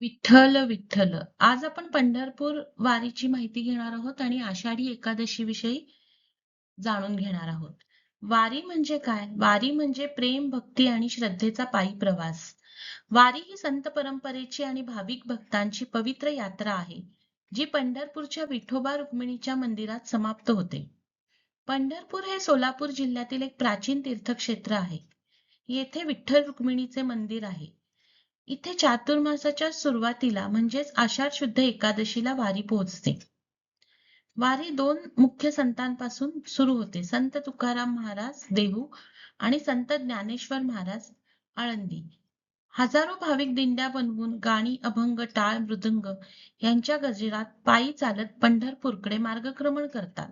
विठ्ठल विठ्ठल. आज आपण पंढरपूर वारीची माहिती घेणार आहोत आणि आषाढी एकादशी विषयी जाणून घेणार आहोत. वारी म्हणजे काय? वारी म्हणजे प्रेम भक्ती आणि श्रद्धेचा पायी प्रवास. वारी ही संत परंपरेची आणि भाविक भक्तांची पवित्र यात्रा आहे जी पंढरपूरच्या विठोबा रुक्मिणीच्या मंदिरात समाप्त होते. पंढरपूर हे सोलापूर जिल्ह्यातील एक प्राचीन तीर्थक्षेत्र आहे. येथे विठ्ठल रुक्मिणीचे मंदिर आहे. इथे चातुर्मासाच्या सुरुवातीला म्हणजेच आषाढ शुद्ध एकादशीला वारी पोहोचते. वारी दोन मुख्य संतांपासून सुरू होते. संत तुकाराम महाराज देहू आणि संत ज्ञानेश्वर महाराज आळंदी. हजारो भाविक दिंड्या बनवून गाणी अभंग टाळ मृदंग यांच्या गजरात पायी चालत पंढरपूरकडे मार्गक्रमण करतात.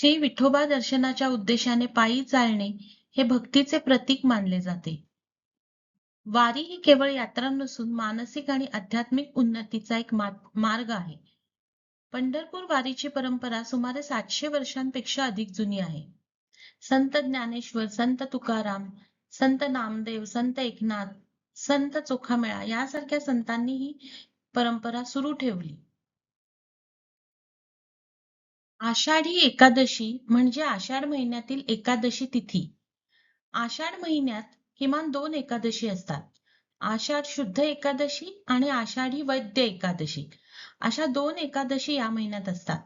श्री विठोबा दर्शनाच्या उद्देशाने पायी चालणे हे भक्तीचे प्रतीक मानले जाते. वारी ही केवळ यात्रा नसून मानसिक आणि आध्यात्मिक उन्नतीचा एक मार्ग आहे. पंढरपूर वारीची परंपरा सुमारे सातशे वर्षांपेक्षा अधिक जुनी आहे. संत ज्ञानेश्वर संत तुकाराम संत नामदेव संत एकनाथ संत चोखामेळा यासारख्या संतांनी ही परंपरा सुरू ठेवली. आषाढी एकादशी म्हणजे आषाढ महिन्यातील एकादशी तिथी. आषाढ महिन्यात किमान दोन एकादशी असतात. आषाढ शुद्ध एकादशी आणि आषाढी वैद्य एकादशी. अशा दोन एकादशी या महिन्यात असतात.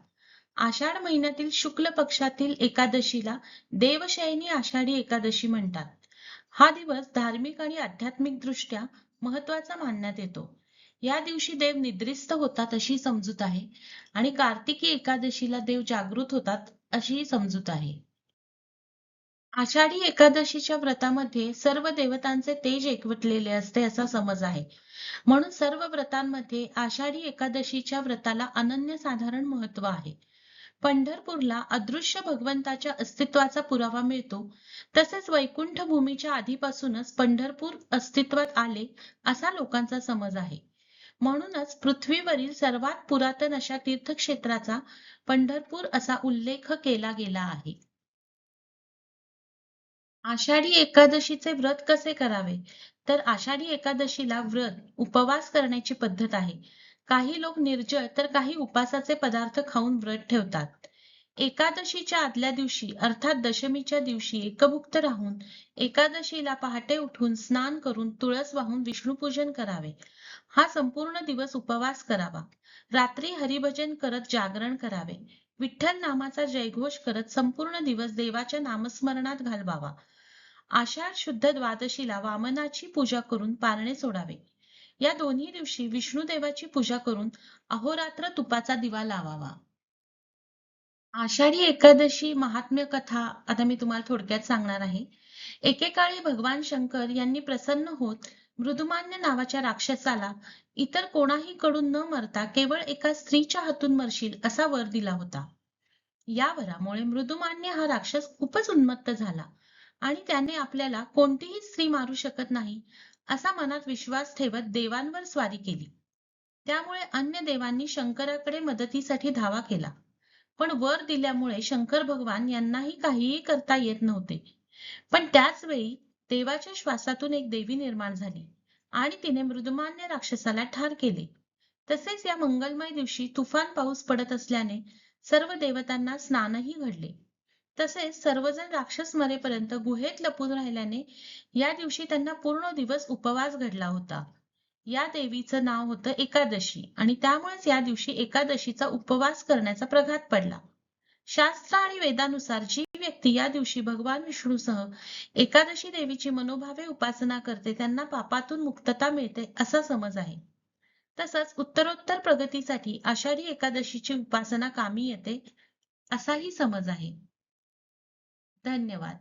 आषाढ महिन्यातील शुक्ल पक्षातील एकादशीला देवशयनी आषाढी एकादशी म्हणतात. हा दिवस धार्मिक आणि आध्यात्मिक दृष्ट्या महत्त्वाचा मानण्यात येतो. या दिवशी देव निद्रिस्त होतात अशी समजूत आहे आणि कार्तिकी एकादशीला देव जागृत होतात अशी समजूत आहे. आषाढी एकादशीच्या व्रतामध्ये सर्व देवतांचे तेज एकवटलेले असते असा समज आहे. म्हणून सर्व व्रतांमध्ये आषाढी एकादशीच्या व्रताला अनन्य साधारण महत्त्व आहे. पंढरपूरला अदृश्य भगवंताच्या अस्तित्वाचा पुरावा मिळतो. तसेच वैकुंठ भूमीच्या आधीपासूनच पंढरपूर अस्तित्वात आले असा लोकांचा समज आहे. म्हणूनच पृथ्वीवरील सर्वात पुरातन अशा तीर्थक्षेत्राचा पंढरपूर असा उल्लेख केला गेला आहे. आषाढी एकादशीचे व्रत कसे करावे? तर आषाढी एकादशीला व्रत उपवास करण्याची पद्धत आहे. काही लोक निर्जळ तर काही उपासाचे पदार्थ खाऊन व्रत ठेवतात. एकादशीच्या आदल्या दिवशी अर्थात दशमीच्या दिवशी एकभुक्त राहून एकादशीला पहाटे उठून स्नान करून तुळस वाहून विष्णूपूजन करावे. हा संपूर्ण दिवस उपवास करावा. रात्री हरिभजन करत जागरण करावे. विठ्ठल नामाचा जयघोष करत संपूर्ण दिवस देवाच्या नामस्मरणात घालवावा. आषाढ शुद्ध द्वादशीला वामनाची पूजा करून पारणे सोडावे. या दोन्ही दिवशी विष्णू देवाची पूजा करून अहोरात्र तुपाचा दिवा लावावा. आषाढी एकादशी महात्म्य कथा आता मी तुम्हाला थोडक्यात सांगणार आहे. एकेकाळी भगवान शंकर यांनी प्रसन्न होत मृदुमान्य नावाच्या राक्षसाला इतर कोणाही कडून न मरता केवळ एका स्त्रीच्या हातून मरशील असा वर दिला होता. या वरामुळे मृदुमान्य हा राक्षस खूपच उन्मत्त झाला आणि त्याने आपल्याला कोणतीही स्त्री मारू शकत नाही असा मनात विश्वास ठेवत देवांवर स्वारी केली. त्यामुळे अन्य देवांनी शंकराकडे मदतीसाठी धावा केला. पण वर दिल्यामुळे शंकर भगवान यांनाही काहीही करता येत नव्हते. पण त्याच वेळी देवाच्या श्वासातून एक देवी निर्माण झाली आणि तिने मृदुमान्य राक्षसाला ठार केले. तसेच या मंगलमय दिवशी तुफान पाऊस पडत असल्याने सर्व देवतांना स्नानही घडले. तसेच सर्वजण राक्षस मरेपर्यंत गुहेत लपून राहिल्याने या दिवशी त्यांना पूर्ण दिवस उपवास घडला होता. या देवीचं नाव होतं एकादशी. आणि त्यामुळेच या दिवशी एकादशीचा उपवास करण्याचा प्रघात पडला. शास्त्र आणि वेदानुसार जी व्यक्ती या दिवशी भगवान विष्णूसह एकादशी देवीची मनोभावे उपासना करते त्यांना पापातून मुक्तता मिळते असा समज आहे. तसंच उत्तरोत्तर प्रगतीसाठी आषाढी एकादशीची उपासना कामी येते असाही समज आहे. धन्यवाद.